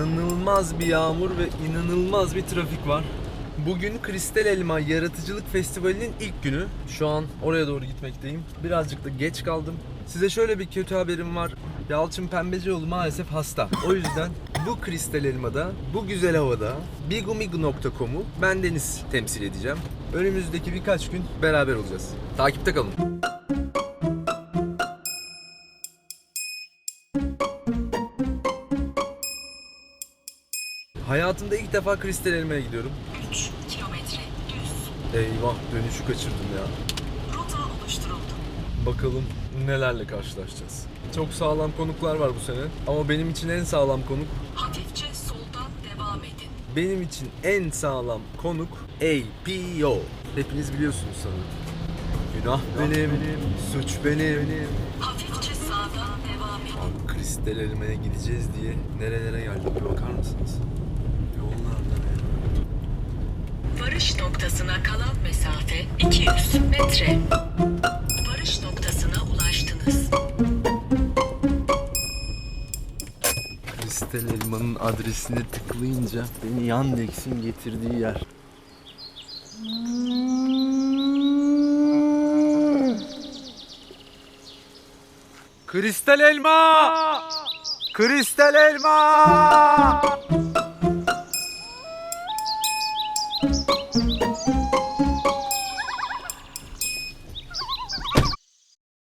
inanılmaz bir yağmur ve inanılmaz bir trafik var. Bugün Kristal Elma Yaratıcılık Festivali'nin ilk günü. Şu an oraya doğru gitmekteyim. Birazcık da geç kaldım. Size şöyle bir kötü haberim var. Yalçın Pembecioğlu maalesef hasta. O yüzden bu Kristal Elma'da, bu güzel havada bigumigu.com'u ben Deniz temsil edeceğim. Önümüzdeki birkaç gün beraber olacağız. Takipte kalın. Hayatımda ilk defa Kristal Elma'ya gidiyorum. 3 kilometre düz. Eyvah dönüşü kaçırdım ya. Rota oluşturuldu. Bakalım nelerle karşılaşacağız. Çok sağlam konuklar var bu sene. Ama benim için en sağlam konuk, Hafifçe soldan devam edin. benim için en sağlam konuk APO. Hepiniz biliyorsunuz sanırım. Günah benim, suç benim. Hafifçe. Elmaya gideceğiz diye nerelere geldik bir bakar mısınız? Yollarda ne? Varış noktasına kalan mesafe 200 metre. Varış noktasına ulaştınız. Kristal elmanın adresine tıklayınca beni Yandex'in getirdiği yer. Kristal elma! Kristal elma!